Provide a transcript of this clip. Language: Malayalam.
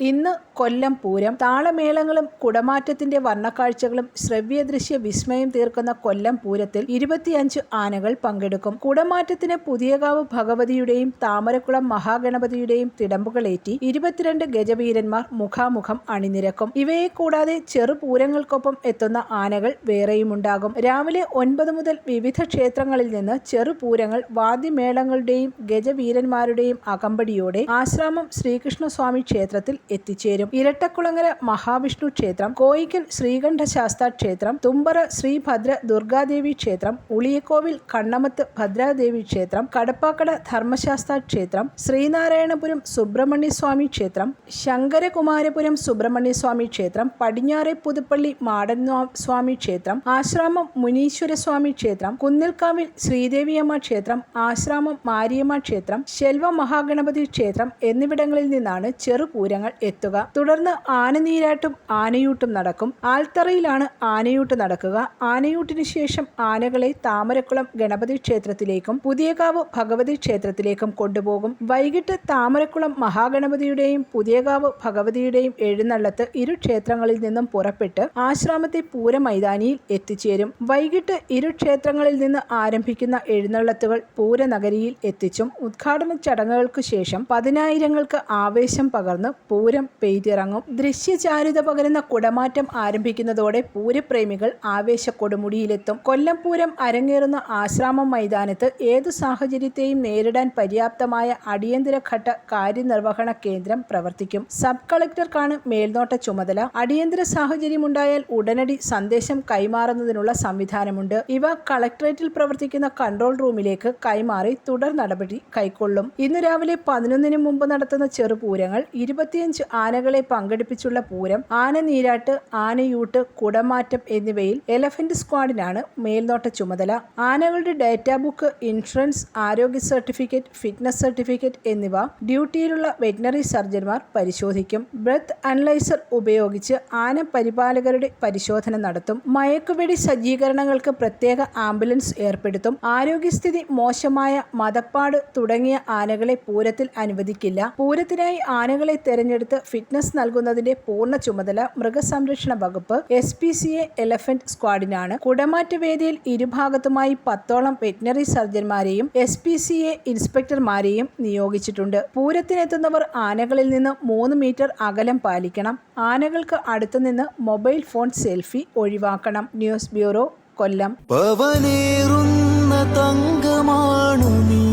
ഇന്ന് കൊല്ലം പൂരം താളമേളങ്ങളും കുടമാറ്റത്തിന്റെ വർണക്കാഴ്ചകളും ശ്രവ്യദൃശ്യ വിസ്മയം തീർക്കുന്ന കൊല്ലം പൂരത്തിൽ ഇരുപത്തിയഞ്ച് ആനകൾ പങ്കെടുക്കും. കുടമാറ്റത്തിന് പുതിയകാവ് ഭഗവതിയുടെയും താമരക്കുളം മഹാഗണപതിയുടെയും തിടമ്പുകളേറ്റി ഇരുപത്തിരണ്ട് ഗജവീരന്മാർ മുഖാമുഖം അണിനിരക്കും. ഇവയെ കൂടാതെ ചെറുപൂരങ്ങൾക്കൊപ്പം എത്തുന്ന ആനകൾ വേറെയുമുണ്ടാകും. രാവിലെ ഒൻപത് മുതൽ വിവിധ ക്ഷേത്രങ്ങളിൽ നിന്ന് ചെറുപൂരങ്ങൾ വാദ്യമേളങ്ങളുടെയും ഗജവീരന്മാരുടെയും അകമ്പടിയോടെ ആശ്രാമം ശ്രീകൃഷ്ണസ്വാമി ക്ഷേത്രത്തിൽ എത്തിച്ചേരും. ഇരട്ടക്കുളങ്ങര മഹാവിഷ്ണു ക്ഷേത്രം കോയിക്കൽ ശ്രീകണ്ഠശാസ്ത ക്ഷേത്രം തുമ്പറ ശ്രീഭദ്ര ദുർഗാദേവി ക്ഷേത്രം ഉളിയക്കോവിൽ കണ്ണമത്ത് ഭദ്രാദേവി ക്ഷേത്രം കടപ്പാക്കട ധർമ്മശാസ്ത ക്ഷേത്രം ശ്രീനാരായണപുരം സുബ്രഹ്മണ്യസ്വാമി ക്ഷേത്രം ശങ്കരകുമാരപുരം സുബ്രഹ്മണ്യസ്വാമി ക്ഷേത്രം പടിഞ്ഞാറെ പുതുപ്പള്ളി മാടൻ സ്വാമി ക്ഷേത്രം ആശ്രാമം മുനീശ്വര സ്വാമി ക്ഷേത്രം കുന്നിൽക്കാവിൽ ശ്രീദേവിയമ്മ ക്ഷേത്രം ആശ്രാമം മാരിയമ്മ ക്ഷേത്രം ശെൽവ മഹാഗണപതി ക്ഷേത്രം എന്നിവിടങ്ങളിൽ നിന്നാണ് ചെറുപൂരങ്ങൾ എത്തുക. തുടർന്ന് ആനനീരാട്ടും ആനയൂട്ടും നടക്കും. ആൽത്തറയിലാണ് ആനയൂട്ട് നടക്കുക. ആനയൂട്ടിന് ശേഷം ആനകളെ താമരക്കുളം ഗണപതി ക്ഷേത്രത്തിലേക്കും പുതിയകാവ് ഭഗവതി ക്ഷേത്രത്തിലേക്കും കൊണ്ടുപോകും. വൈകിട്ട് താമരക്കുളം മഹാഗണപതിയുടെയും പുതിയകാവ് ഭഗവതിയുടെയും എഴുന്നള്ളത്ത് ഇരു ക്ഷേത്രങ്ങളിൽ നിന്നും പുറപ്പെട്ട് ആശ്രാമത്തെ പൂര മൈതാനിയിൽ എത്തിച്ചേരും. വൈകിട്ട് ഇരു ക്ഷേത്രങ്ങളിൽ നിന്ന് ആരംഭിക്കുന്ന എഴുന്നള്ളത്തുകൾ പൂരനഗരിയിൽ എത്തിച്ചും ഉദ്ഘാടന ചടങ്ങുകൾക്ക് ശേഷം പതിനായിരങ്ങൾക്ക് ആവേശം പകർന്ന് പൂരം പെയ്തിറങ്ങും. ദൃശ്യചാരുത പകരുന്ന കുടമാറ്റം ആരംഭിക്കുന്നതോടെ പൂരപ്രേമികൾ ആവേശക്കൊടുമുടിയിലെത്തും. കൊല്ലം പൂരം അരങ്ങേറുന്ന ആശ്രാമം മൈതാനത്ത് ഏതു സാഹചര്യത്തെയും നേരിടാൻ പര്യാപ്തമായ അടിയന്തരഘട്ട കാര്യനിർവഹണ കേന്ദ്രം പ്രവർത്തിക്കും. സബ് കളക്ടർക്കാണ് മേൽനോട്ട ചുമതല. അടിയന്തര സാഹചര്യമുണ്ടായാൽ ഉടനടി സന്ദേശം കൈമാറുന്നതിനുള്ള സംവിധാനമുണ്ട്. ഇവ കളക്ടറേറ്റിൽ പ്രവർത്തിക്കുന്ന കൺട്രോൾ റൂമിലേക്ക് കൈമാറി തുടർ നടപടി കൈക്കൊള്ളും. ഇന്ന് രാവിലെ പതിനൊന്നിന് മുമ്പ് നടത്തുന്ന ചെറുപൂരങ്ങൾ ഇരുപത്തിയഞ്ച് ആനകളെ പങ്കെടുപ്പിച്ചുള്ള പൂരം ആന നീരാട്ട് ആനയൂട്ട് കുടമാറ്റം എന്നിവയിൽ എലഫന്റ് സ്ക്വാഡിനാണ് മേൽനോട്ട ചുമതല. ആനകളുടെ ഡേറ്റാ ബുക്ക് ഇൻഷുറൻസ് ആരോഗ്യ സർട്ടിഫിക്കറ്റ് ഫിറ്റ്നസ് സർട്ടിഫിക്കറ്റ് എന്നിവ ഡ്യൂട്ടിയിലുള്ള വെറ്റിനറി സർജൻമാർ പരിശോധിക്കും. ബ്രത്ത് അനലൈസർ ഉപയോഗിച്ച് ആന പരിപാലകരുടെ പരിശോധന നടത്തും. മയക്കുവെടി സജ്ജീകരണങ്ങൾക്ക് പ്രത്യേക ആംബുലൻസ് ഏർപ്പെടുത്തും. ആരോഗ്യസ്ഥിതി മോശമായ മതപ്പാട് തുടങ്ങിയ ആനകളെ പൂരത്തിൽ അനുവദിക്കില്ല. പൂരത്തിനായി ആനകളെ തെരഞ്ഞെടുത്ത് ഫിറ്റ്നസ് നൽകുന്നതിന്റെ പൂർണ ചുമതല മൃഗസംരക്ഷണ വകുപ്പ് S P C A elephant സ്ക്വാഡിനാണ് കുടമാറ്റ വേദിയിൽ ഇരുഭാഗത്തുമായി പത്തോളം വെറ്റിനറി സർജന്മാരെയും എസ് പി സി എ ഇൻസ്പെക്ടർമാരെയും നിയോഗിച്ചിട്ടുണ്ട്. പൂരത്തിനെത്തുന്നവർ ആനകളിൽ നിന്ന് മൂന്ന് മീറ്റർ അകലം പാലിക്കണം. ആനകൾക്ക് അടുത്തുനിന്ന് മൊബൈൽ ഫോൺ സെൽഫി ഒഴിവാക്കണം. News bureau Kollam. തങ്കമാണു നീ.